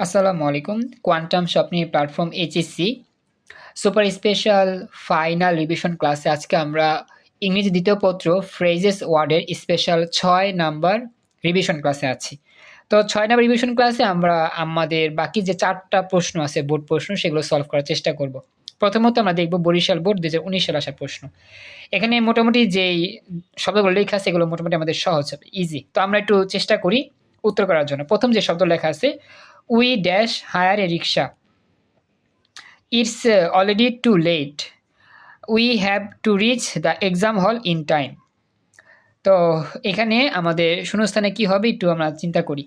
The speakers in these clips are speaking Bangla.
আসসালামু আলাইকুম। Quantum Swapni platform HSC super special final revision ক্লাসে আজকে আমরা ইংরেজি দ্বিতীয় পত্র ফ্রেজেস ওয়ার্ডের স্পেশাল ছয় নাম্বার রিভিশন ক্লাসে আছি। তো ছয় নাম্বার রিভিশন ক্লাসে আমরা আমাদের বাকি যে চারটা প্রশ্ন আছে, বোর্ড প্রশ্ন, সেগুলো সলভ করার চেষ্টা করব। প্রথমত আমরা দেখব বরিশাল বোর্ড দু হাজার উনিশ সালে আসার প্রশ্ন। এখানে মোটামুটি যেই শব্দগুলো লেখা আছে এগুলো মোটামুটি আমাদের সহজ হবে ইজি তো আমরা একটু চেষ্টা করি উত্তর করার জন্য। প্রথম যে শব্দ লেখা আছে we dash hire a rickshaw it's already too late we have to reach the exam hall in time তো এখানে আমাদের শূন্যস্থানে কি হবে একটু আমরা চিন্তা করি।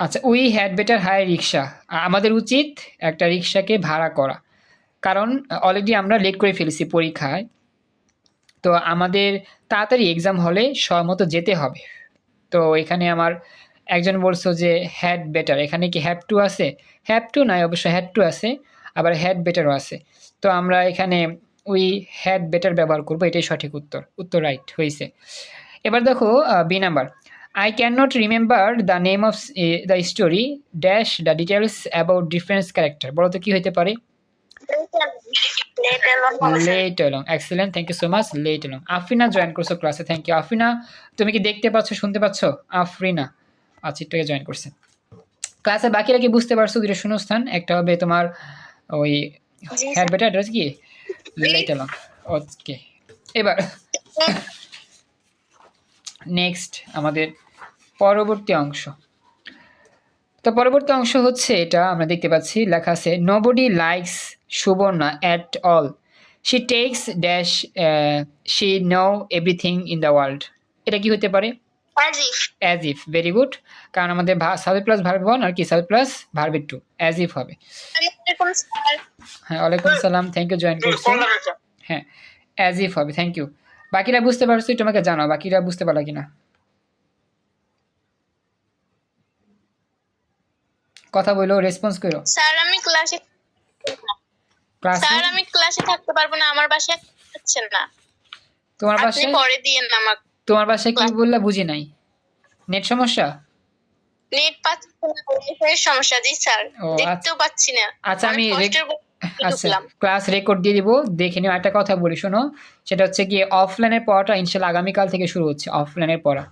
আচ্ছা we had better hire rickshaw আমাদের উচিত একটা রিক্সাকে ভাড়া করা। কারণ অলরেডি আমরা লেট করে ফেলেছি পরীক্ষায়। তো আমাদের তাড়াতাড়ি এক্সাম হলে সময় মতো যেতে হবে। তো এখানে আমার একজন বলছো যে হ্যাড বেটার এখানে কি হ্যাভ টু আছে? হ্যাভ টু নাই, অবশ্য হ্যাড টু আছে, আবার হ্যাড বেটারও আছে। তো আমরা এখানে উই হ্যাড বেটার ব্যবহার করব, এটাই সঠিক উত্তর। উত্তর রাইট হয়েছে। এবার দেখো B number I can not remember the name of the story dash the details about difference character বলো তো কী হইতে পারে? Let along excellent thank you so much let along Afrina join করছ ক্লাসে থ্যাংক ইউ আফরিনা তুমি কি দেখতে পাচ্ছ শুনতে পাচ্ছ? আফরিনা আচ্ছা একটু জয়েন করছে। ক্লাসে বাকিরা কি বুঝতে পারছ? দুটো শূন্যস্থান। একটা হবে তোমার ওই হ্যাড বেটার অ্যাড্রেস কি? লেট এলং ওকে এবার নেক্সট আমাদের পরবর্তী অংশ। তো পরবর্তী অংশ হচ্ছে এটা আমরা দেখতে পাচ্ছি লেখা আছে nobody likes Suborna at all she thinks dash she knows everything in the world এটা কি হতে পারে? অ্যাজ ইফ ভেরি গুড কারণ আমাদের সাবেক প্লাস ভার্ব ওয়ান আর কি সাবেক প্লাস ভার্বের টু। অ্যাজ ইফ হবে। হ্যাঁ ওয়ালাইকুম সালাম থ্যাংক ইউ জয়েন করছি। হ্যাঁ অ্যাজ ইফ হবে। থ্যাংক ইউ বাকিরা বুঝতে পারছ আমাকে জানাও। বাকিরা বুঝতে পারলা কিনা? কথা বলো রেসপন্স করো। স্যার আমি ক্লাসে স্যার আমি ক্লাসে থাকতে পারব না আমার বাসায় হচ্ছেন না। তোমার আপনি বাসায়? পরে দিয়েন আমাকে তোমার বাসায় কি বললা বুঝি নাই। নেট সমস্যা? নেট পাচ্ছি না সমস্যা জি স্যার। দেখতেও পাচ্ছি না। আচ্ছা, আমি আচ্ছা ক্লাস রেকর্ড দিয়ে দিব দেখে নিও একটা কথা বলি শোনো। সেটা হচ্ছে কি অফলাইনের পড়াটা ইনশাল্লাহ আগামীকাল থেকে শুরু হচ্ছে অফলাইনের পড়া।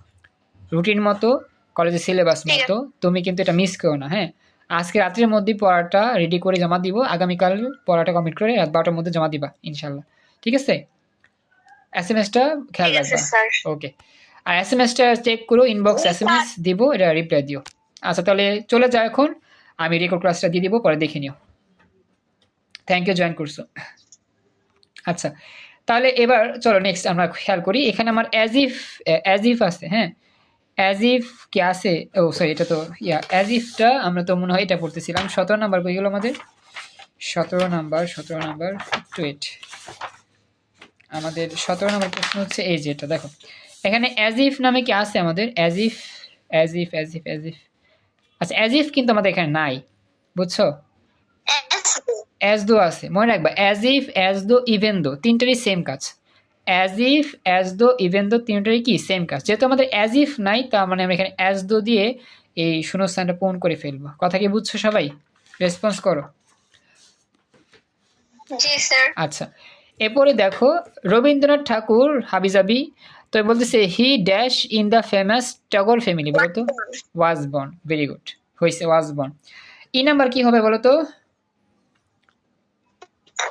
রুটিন মতো কলেজের সিলেবাস মতো তুমি কিন্তু এটা মিস করো না হ্যাঁ? আজকে রাত্রের মধ্যেই পড়াটা রেডি করে জমা দিব। আগামীকাল পড়াটা কমপ্লিট করে রাত বারোটার মধ্যে জমা দিবা ইনশাল্লাহ ঠিক আছে? এস এম এসটা খেয়াল রাখবা। ওকে আর এস এম এসটা চেক করো ইনবক্স এস এম এস দিব এটা রিপ্লাই দিও। আচ্ছা তাহলে চলে যাও এখন। আমি রেকর্ড ক্লাসটা দিয়ে দিব পরে দেখে নিও। থ্যাংক ইউ জয়েন করছ। আচ্ছা তাহলে এবার চলো নেক্সট আমরা খেয়াল করি। এখানে আমার অ্যাজ ইফ অ্যাজ ইফ আছে হ্যাঁ? অ্যাজ ইফ কি আছে? ও সরি এটা তো ইয়া অ্যাজ ইফটা আমরা তো মনে হয় এটা পড়তেছিলাম। সতেরো নাম্বার কই গেলো আমাদের? সতেরো নাম্বার সতেরো নাম্বার টু এইট আমাদের সতেরো নাম্বার প্রশ্ন হচ্ছে এই যে এটা দেখো। এখানে অ্যাজ ইফ নামে কি আছে আমাদের? As if as if as if as if আচ্ছা অ্যাজ ইফ কিন্তু আমাদের এখানে নাই বুঝছ? অ্যাজ দো আছে মনে রাখবা as if as though even though তিনটারই same কাজ। As if as though even though তিনটারই কি? সেম কাজ যেহেতু আমাদের অ্যাজ ইফ নাই তার মানে আমরা এখানে অ্যাজ দো দিয়ে এই শূন্যস্থানটা পূরণ করে ফেলব। কথা কি বুঝছ সবাই? রেসপন্স করো। আচ্ছা। এরপরে দেখো রবীন্দ্রনাথ ঠাকুর হাবিজাবি তো বলতেছে he dash in the famous Tagore family বলতো? ওয়াজ বর্ন ভেরি গুড হয়েছে ওয়াজ বর্ন ই নাম্বার কি হবে বলতো?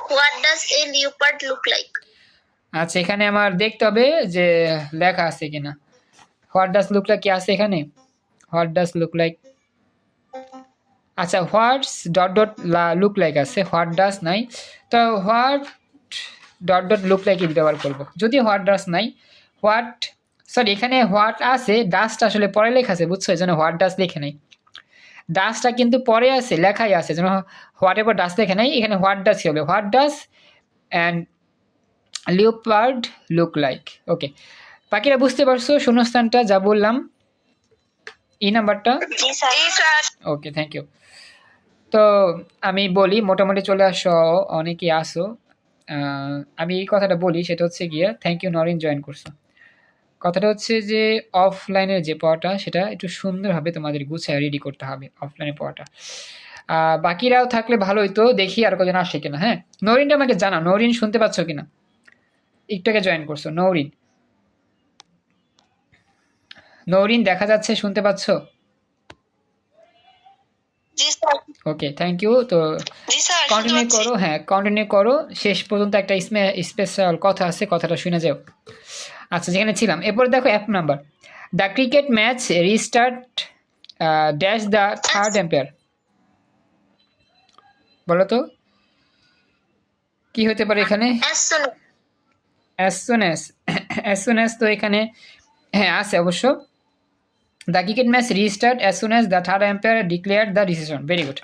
What does a leopard look like আচ্ছা এখানে আমার দেখতে হবে যে লেখা আছে কিনা। হোয়াট ডাস লুক লাইক কি আছে এখানে? হোয়াট ডাস লুক লাইক আচ্ছা what's dot dot look like আছে। হোয়াট ডাস নাই? তো what dot dot look like ব্যবহার করব। যদি হোয়াট ডাস নাই হোয়াট সরি এখানে হোয়াট আছে ডাসটা আসলে পরে লেখা আছে, বুঝছ? এই জন্য হোয়াট ডাস লেখে নাই। ডাসটা কিন্তু পরে আছে, লেখাই আছে যেন হোয়াট এভার ডাস লেখে নাই, এখানে হোয়াট ডাসই হবে? What does and leopard look like okay বাকিরা বুঝতে পারছ শূন্যস্থানটা যা বললাম। এই নাম্বারটা? স্যার। ওকে থ্যাংক ইউ তো আমি বলি মোটামুটি চলে আসো অনেকেই আসো। আমি এই কথাটা বলি সেটা হচ্ছে গিয়ে থ্যাংক ইউ নরিন জয়েন করছ। কথাটা হচ্ছে যে অফলাইনের যে পড়াটা সেটা একটু সুন্দরভাবে তোমাদের গুছায় রেডি করতে হবে অফলাইনে পড়াটা। বাকিরাও থাকলে ভালো হইতো দেখি আর কজন আসে কিনা হ্যাঁ? নরিনটা আমাকে জানা নরিন শুনতে পাচ্ছ কিনা? আগে জয়েন করছ নরিন। নরিন দেখা যাচ্ছে শুনতে পাচ্ছ? ওকে থ্যাংক ইউ তো কন্টিনিউ করো হ্যাঁ কন্টিনিউ করো। শেষ পর্যন্ত একটা স্পেশাল কথা আছে কথাটা শুনে যাও। আচ্ছা যেখানে ছিলাম। এরপরে দেখো এক number the cricket match restart dash the third umpire বলো তো কি হতে পারে এখানে? সুন অ্যাজ তো এখানে হ্যাঁ আছে অবশ্য। The cricket match restart as soon as the third umpire declare the decision very good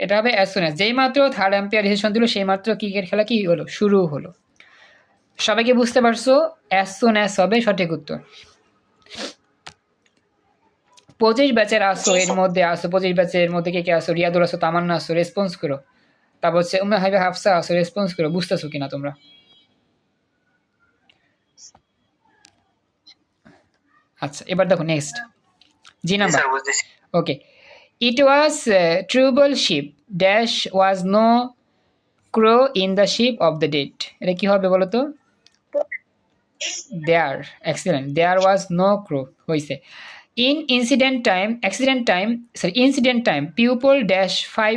এটা হবে অ্যাজ সুন অ্যাজ যেই মাত্র থার্ড এম্পায়ার ডিসিশন দিল, সেই মাত্র ক্রিকেট খেলা কি হলো? শুরু হলো। সবাইকে বুঝতে পারছ? অ্যাজ সুন অ্যাজ হবে সঠিক উত্তর। পঁচিশ ব্যাচের আসো, এর মধ্যে আসো, পঁচিশ ব্যাচের মধ্যে কে কে আসো? রিয়াদুল আসো, তামান্না আসো রেসপন্স করো। তারপর হচ্ছে উমে হাইবে হাফসা আসো রেসপন্স করো। বুঝতেছো কিনা তোমরা? আচ্ছা এবার দেখো next G number okay it was trouble ship dash was no crew in the ship of the date এটা কি হবে বলো তো দেয়ার excellent there was no crew হয়েছে in incident time accident time sorry incident time people dash five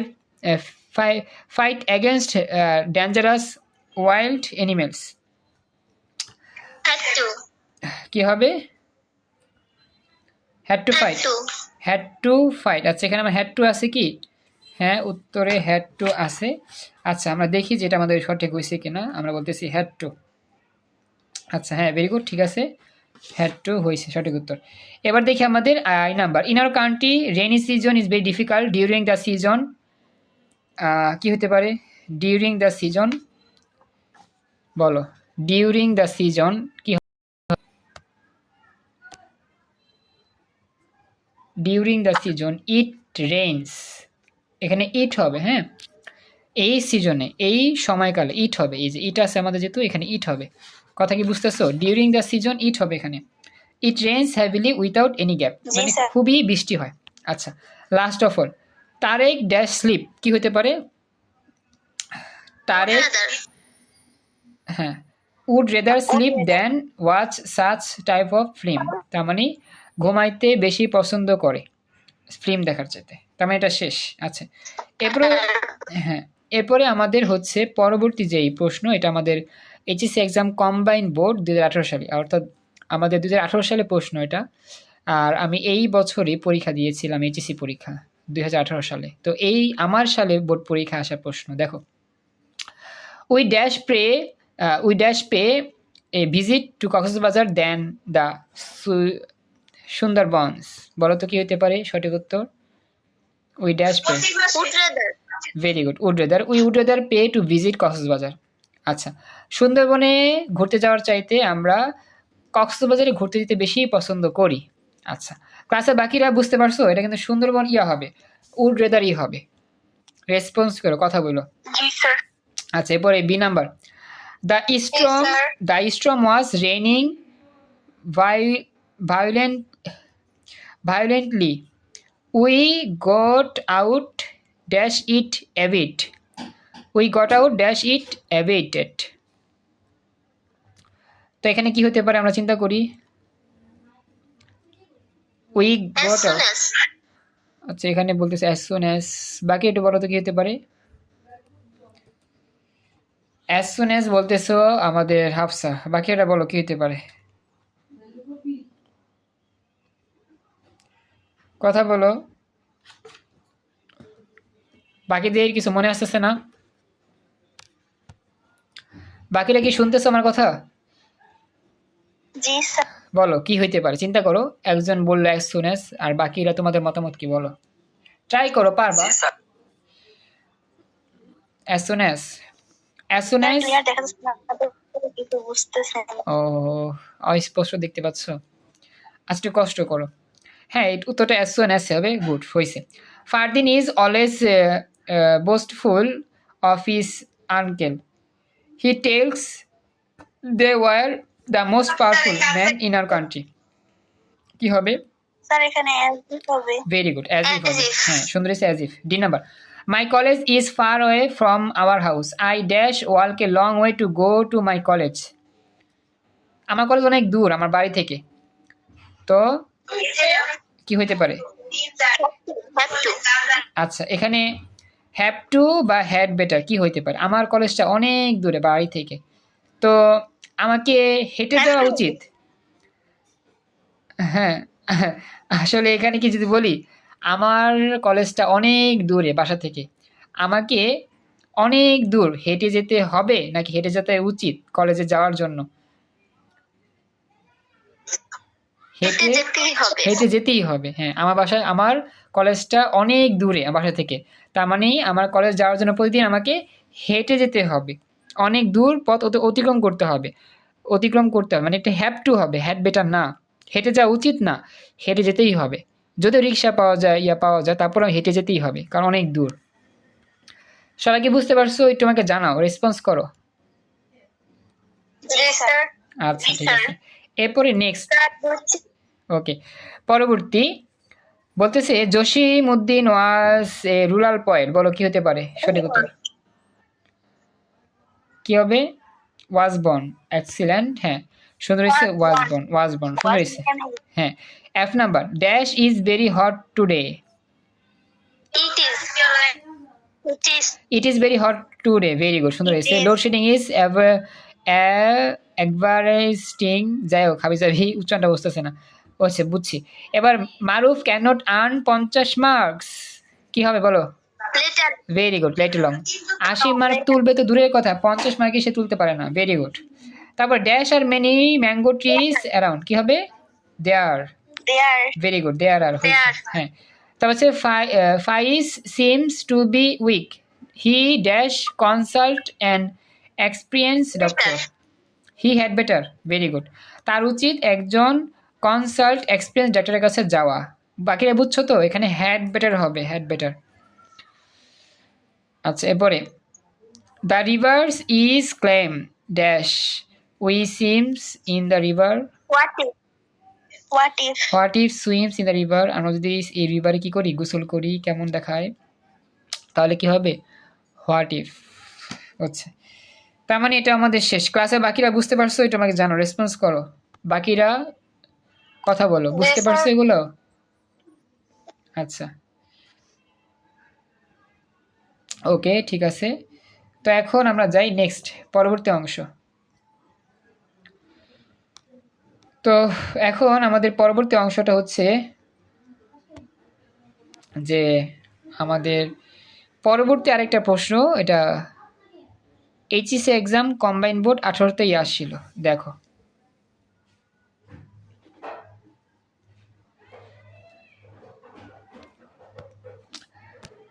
fight against dangerous wild to কি হবে had to fight had to fight আচ্ছা এখানে আমার হ্যাড টু আছে কি? হ্যাঁ উত্তরে হ্যাড টু আছে। আচ্ছা আমরা দেখি যেটা আমাদের সঠিক হয়েছে কিনা। আমরা বলতেছি হ্যাড টু আচ্ছা হ্যাঁ ভেরি গুড ঠিক আছে। হ্যাড টু হয়েছে সঠিক উত্তর। এবার দেখি আমাদের I number. In our country rainy season is very difficult during the season কি হতে পারে? ডিউরিং দ্য সিজন বলো। ডিউরিং দ্য সিজন কি during the season it rains এখানে ইট হবে হ্যাঁ? এই সিজনে এই সময়কালে ইট হবে এই যে ইট আছে আমাদের যেহেতু এখানে ইট হবে। কথা কি বুঝতেছো? ডিউরিং দ্য সিজন ইট হবে এখানে। It rains heavily without any gap মানে খুবই বৃষ্টি হয়। আচ্ছা last of all Tarek dash sleep কি হতে পারে? তারেক হ্যাঁ would rather sleep than watch such type of film তার মানে ঘুমাইতে বেশি পছন্দ করে। ফিল্ম দেখার চাইতে। তার মানে এটা শেষ। আচ্ছা। এরপরে হ্যাঁ এরপরে আমাদের হচ্ছে পরবর্তী যেই প্রশ্ন, এটা আমাদের এইচএসসি এক্সাম কম্বাইন বোর্ড দু হাজার আঠারো সালে, অর্থাৎ আমাদের দু হাজার আঠারো সালে প্রশ্ন এটা। আর আমি এই বছরই পরীক্ষা দিয়েছিলাম এইচএসসি পরীক্ষা দুই হাজার আঠারো সালে। তো এই আমার সালে বোর্ড পরীক্ষা আসা প্রশ্ন। দেখো we dash pray we dash pay a visit to Cox's Bazar than the Sundarbans. বলো তো কি হতে পারে? সঠিক উত্তর? We dash pay. Would rather very good would rather we would rather pay to visit Cox's Bazar আচ্ছা সুন্দরবনে ঘুরতে যাওয়ার চাইতে আমরা কক্সবাজারে ঘুরতে যেতে বেশি পছন্দ করি। আচ্ছা ক্লাসে বাকিরা বুঝতে পারছ? এটা কিন্তু সুন্দরবন ইয়া হবে। উড রেদারই হবে। রেসপন্স করো কথা বলো। জি স্যার আচ্ছা এরপরে B number the storm. The storm was raining raining violent violently we got out dash it avid we got out dash it তো এখানে কি হতে পারে আমরা চিন্তা করি? উই গট আচ্ছা এখানে বলতেছে অ্যাজ সুন অ্যাজ বাকি একটু বলো তো কি হতে পারে? অ্যাজ সুন অ্যাজ বলতেছো আমাদের হাফসা বাকি এটা বলো কি হতে পারে? কথা বলো। বাকিদের কিছু মনে আসতেছে না? বাকিরা কি শুনতেছো আমার কথা? বলো কি হইতে পারে? চিন্তা করো একজন বলল সুন অ্যাজ আর বাকিরা তোমাদের মতামত কি বলো? ট্রাই করো পারবা? As soon as as as ও অস্পষ্ট দেখতে পাচ্ছ। আজ একটু কষ্ট করো। হ্যাঁ এই উত্তরটা অ্যাজ সুন অ্যাজ হবে গুড হয়েছে Fardin is always boastful of his uncle he tells they were the most powerful man in our country কি হবে? স্যার এখানে অ্যাজ হবে। ভেরি গুড অ্যাজ ইফ হবে। হ্যাঁ সুন্দর এসে as if D number my college is far way from our house I dash walk a long way to go to my college আমার কলেজ অনেক দূর আমার বাড়ি থেকে। তো কি হইতে পারে? আচ্ছা এখানে হ্যাভ টু বা হ্যাড বেটার কি হইতে পারে? আমার কলেজটা অনেক দূরে বাড়ি থেকে। তো আমাকে হেঁটে যাওয়া উচিত। হ্যাঁ আসলে এখানে কি যদি বলি আমার কলেজটা অনেক দূরে বাসা থেকে। আমাকে অনেক দূর হেঁটে যেতে হবে নাকি হেঁটে যেতে উচিত কলেজে যাওয়ার জন্য? হেঁটে হেঁটে যেতেই হবে। হেঁটে যেতেই হবে হ্যাঁ। আমার বাসায় আমার কলেজটা অনেক দূরে আমার বাসা থেকে। তার মানে আমার কলেজ যাওয়ার জন্য প্রতিদিন আমাকে হেঁটে যেতে হবে। অনেক দূর পথ অতি- অতিক্রম করতে হবে। অতিক্রম করতে হবে মানে একটা হ্যাভ টু হবে হ্যাড বেটার না। হেঁটে যাওয়া উচিত না হেঁটে যেতেই হবে। যদি রিক্সা পাওয়া যায় ইয়া পাওয়া যায় তারপর হেঁটে যেতেই হবে কারণ অনেক দূর। সবাই কি বুঝতে পারছ? একটু আমাকে জানাও রেসপন্স করো। আচ্ছা ঠিক আছে। এরপরে নেক্সট ওকে পরবর্তী বলতেছে Jasim Uddin was a rural poet বলো কি হতে পারে? সঠিক উত্তর। কি হবে? ওয়াজ বন এক্সিলেন্ট হ্যাঁ। সুন্দর হয়েছে ওয়াজ বন ওয়াজ বন সুন্দর হয়েছে। হ্যাঁ। F number dash is very hot today it is very hot today very good সুন্দর হয়েছে। লোডশেডিং ইজ একবারেস্টিং যাই হোক হাবি যাবি উচ্চারণটা বুঝতেছে না। হচ্ছে বুঝছি। এবার মারুফ ক্যান নট আর্ন পঞ্চাশ মার্কস কি হবে বলো? ভেরি গুড লেট লং আশি মার্ক তুলবে তো দূরের কথা পঞ্চাশ মার্কে সে তুলতে পারে না। ভেরি গুড তারপর dash are many mango trees around কি হবে? দেয়ার দেয়ার ভেরি গুড দেয়ার আর হ্যাঁ। তারপর হচ্ছে Faiz seems to be weak. He dash consult and experience doctor he had better very good তার উচিত একজন কনসাল্ট এক্সপিরিয়েন্স ডাক্তারের কাছে যাওয়া। বাকিরা বুঝছ তো? এখানে হ্যাড বেটার হবে হ্যাড বেটার আচ্ছা এরপরে। The rivers is claim dash we swims in the river what if swims in the river আমরা যদি এই রিভারে কি করি? গোসল করি কেমন দেখায়? তাহলে কি হবে? হোয়াট ইফ হচ্ছে তার মানে এটা আমাদের শেষ। ক্লাসে বাকিরা বুঝতে পারছ? এটা আমাকে জানো রেসপন্স করো। বাকিরা কথা বলো বুঝতে পারছ এগুলো? আচ্ছা। ওকে ঠিক আছে। তো এখন আমরা যাই নেক্সট পরবর্তী অংশ। তো এখন আমাদের পরবর্তী অংশটা হচ্ছে যে আমাদের পরবর্তী আরেকটা প্রশ্ন এটা এইচএসসি এক্সাম কম্বাইন বোর্ড আঠারোতেই আসছিল দেখো।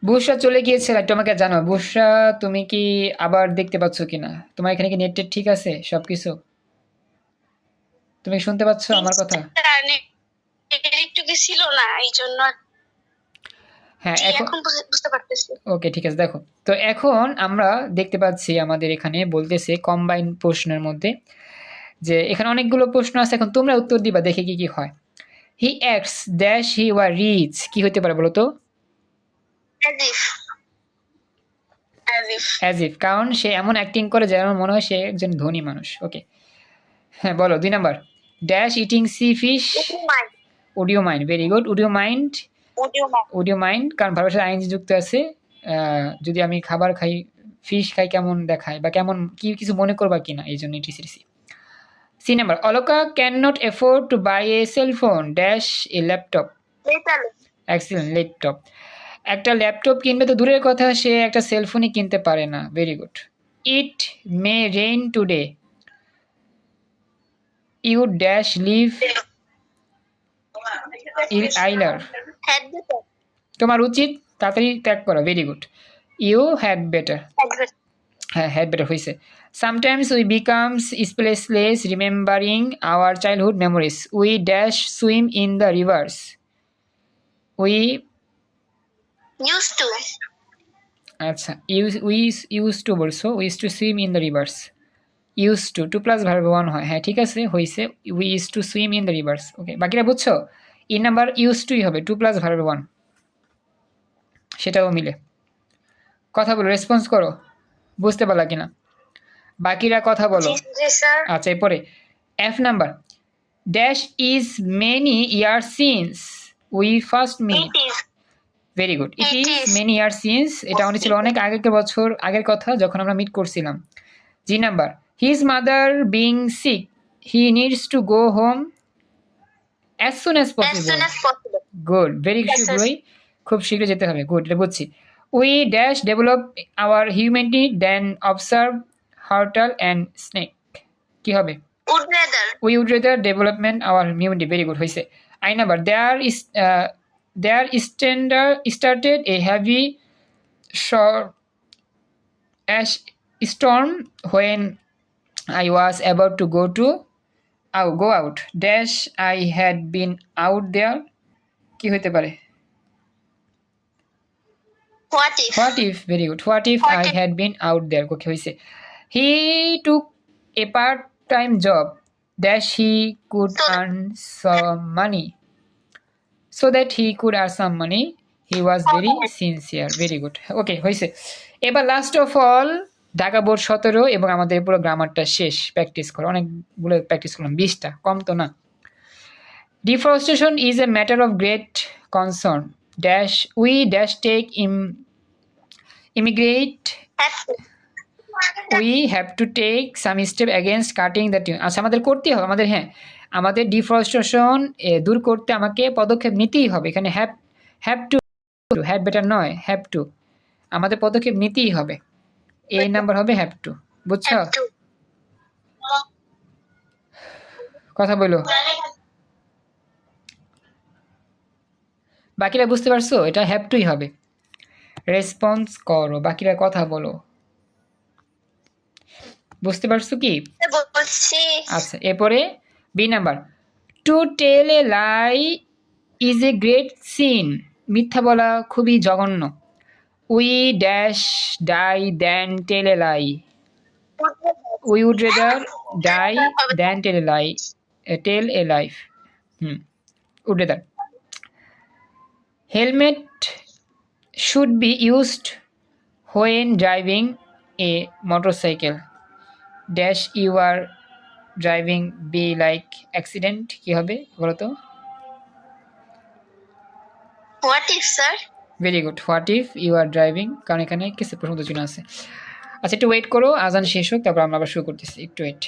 বুসরা চলে গিয়েছে একটু আমাকে জানো বুসরা তুমি কি আবার দেখতে পাচ্ছ কিনা? তোমার এখানে কি নেট ঠিক আছে? সবকিছু? তুমি শুনতে পাচ্ছ আমার কথা? একটু কি ছিল না এই জন্য হ্যাঁ এখন এখন বুঝে- বুঝতে পারতেছি। ওকে ঠিক আছে দেখো। তো এখন আমরা দেখতে পাচ্ছি আমাদের এখানে বলতেছে কম্বাইন প্রশ্নের মধ্যে যে এখানে অনেকগুলো প্রশ্ন আছে এখন তোমরা উত্তর দিবা দেখে কি কি হয়। He acts dash he were rich কি হতে পারে বলো তো অ্যাজ ইফ কারণ সে এমন অ্যাক্টিং করে যেন মনে হয় সে একজন ধনী মানুষ ওকে। হ্যাঁ বলো দুই number. Dash eating sea fish audio mind very good audio mind audio mind mind কারণ ভারতের সাথে আইনজি যুক্ত আছে যদি আমি খাবার খাই ফিশ খাই কেমন দেখায় বা কেমন কি কিছু মনে করবা কিনা এই জন্য TCC C number Alka can not afford to buy a cell phone dash a laptop excellent laptop একটা ল্যাপটপ কিনবে তো দূরের কথা সে একটা সেলফোনই কিনতে পারে না। Very good it may rain today you dash leave had better তোমার উচিত তাড়াতাড়ি ত্যাগ করা very good. You had better. হ্যাঁ হ্যাড বেটার হয়েছে। Sometimes we becomes speechless remembering our childhood memories we dash swim in the rivers we use to আচ্ছা ইউজ উই ইউজ টু বলছো we use to swim in the rivers use to to plus verb one হয়। হ্যাঁ ঠিক আছে হয়েছে। We use to swim in the rivers okay বাকিরা বুঝছ? ই নাম্বার ইউজ টুই হবে টু প্লাস ভার্ব ওয়ান সেটাও মিলে। কথা বলো রেসপন্স করো। বুঝতে পারলা কিনা? বাকিরা কথা বলো। আচ্ছা এরপরে। F number dash is many year since we first meet very good it is many year since এটা অনেক ছিল অনেক আগের বছর আগের কথা যখন আমরা মিট করছিলাম। G number his mother being sick he needs to go home as soon as as possible soon as possible good very শীঘ্রই খুব শীঘ্রই যেতে হবে গুড এটা বুঝছি we dash develop our humanity then observe হার্টাল and snake কি হবে we would rather development our immunity very good হয়েছে I number uh, there standard started a heavy short ash storm when I was about to go to out go out dash I had been out there কি হতে পারে? What if? What if very good what if What I had been out there okay হয়েছে he took a part time job dash he could earn some money so that he could earn some money he was very sincere very good okay হয়েছে এবার last of all Dhaka board সতেরো এবং আমাদের পুরো গ্রামারটা শেষ প্র্যাকটিস করো। অনেকগুলো প্র্যাকটিস করলাম। বিশটা, কম তো না। Deforestation is a matter of great concern dash we dash take im immigrate we have to take some step some cutting the tree আচ্ছা আমাদের করতেই হবে। আমাদের হ্যাঁ আমাদের ডিফরেস্টেশন দূর করতে আমাকে পদক্ষেপ নিতেই হবে। এখানে have have to have better নয় হ্যাভ টু আমাদের পদক্ষেপ নিতেই হবে। এই নাম্বার হবে হ্যাভ টু বুঝছ? কথা বলো। বাকিরা বুঝতে পারছ? এটা হ্যাভ টুই হবে। রেসপন্স করো বাকিরা কথা বলো। বুঝতে পারছ কি? আচ্ছা এরপরে B number to tell a lie is a great sin মিথ্যা বলা খুবই জঘন্য। We dash die then tell a lie. We would rather die then tell a lie tell a life. Hmm, would rather. Helmet should be used when driving a motorcycle. Dash you are driving be like accident, কি হবে বলো তো? what if sir? Very good what if you are driving কারণ এখানে কিছু প্রশ্ন চিহ্ন আছে। আচ্ছা একটু ওয়েট করো, আজান শেষ হোক, তারপর আমরা আবার শুরু করতেছি। একটু ওয়েট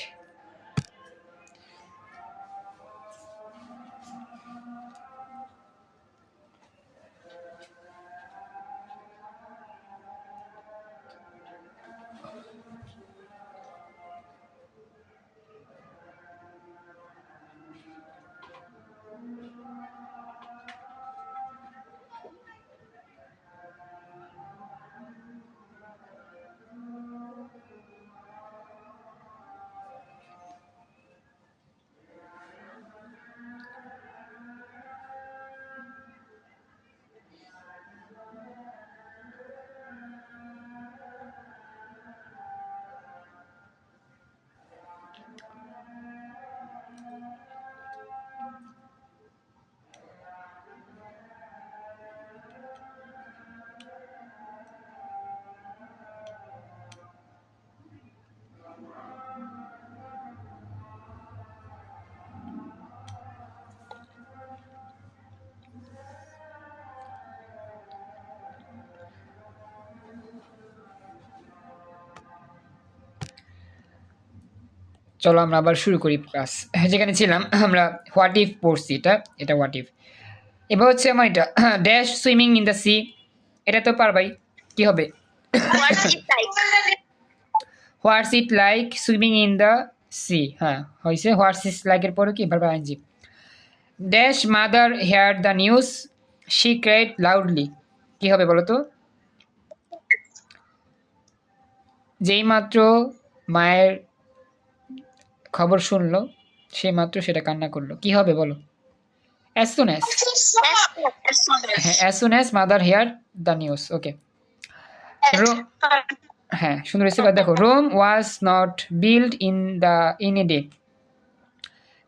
চলো আমরা আবার শুরু করি ক্লাস যেখানে ছিলাম আমরা হোয়াট ইফ পড়ছি এটা এটা হোয়াট ইফ এবার হচ্ছে আমার এটা dash swimming in the sea এটা তো পারবাই কি হবে? What's it like swimming in the sea হ্যাঁ হয়েছে। হোয়াটস ইট লাইকের পরে কি? ভাবে ING dash mother hear the news she cried loudly কি হবে বলো তো? যেই মাত্র মায়ের খবর শুনলো সে মাত্র সেটা কান্না করল। কি হবে বলো? As soon as as as. Soon as. হ্যাঁ as soon as mother hear the news okay হ্যাঁ সুন্দর হয়েছে দেখো Rome was not build in the in a day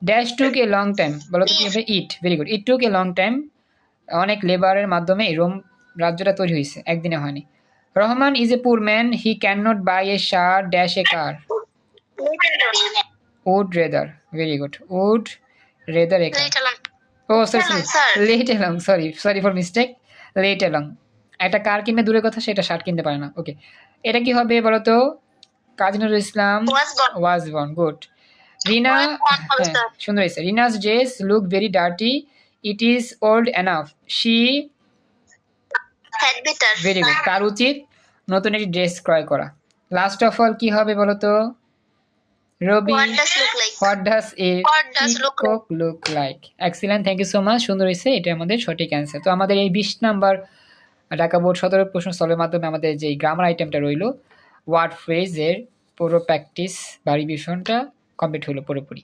dash took a long time বলো তো কি হবে? It very good it took a long time অনেক লেবারের মাধ্যমে রোম রাজ্যটা তৈরি হয়েছে একদিনে হয়নি। Rahman is a poor man he can not buy a share dash a car would rather very good would rather along. Oh sorry Along, sorry. Let along sorry sorry for mistake let along একটা কার কিনবে দূরের কথা সেটা শার্ট কিনতে পারে না। ওকে এটা কি হবে বলো তো Kazi Nazrul Islam was born good Rina. সুন্দর হয়েছে। Rina's dress look very dirty it is old enough she very good তার উচিত নতুন একটি ড্রেস ক্রয় করা। লাস্ট অফ অল কি হবে বলো তো Rabi What does look like? What does a What does look peacock look like excellent thank you so much সুন্দর হয়েছে এটা আমাদের সঠিক অ্যান্সার তো আমাদের এই বিশ নাম্বার ঢাকা বোর্ড সতেরো প্রশ্ন স্থলের মাধ্যমে আমাদের যে গ্রামার আইটেমটা রইল ওয়ার্ড ফ্রেজের পুরো প্র্যাকটিস বা রিভিশনটা কমপ্লিট হলো পুরোপুরি।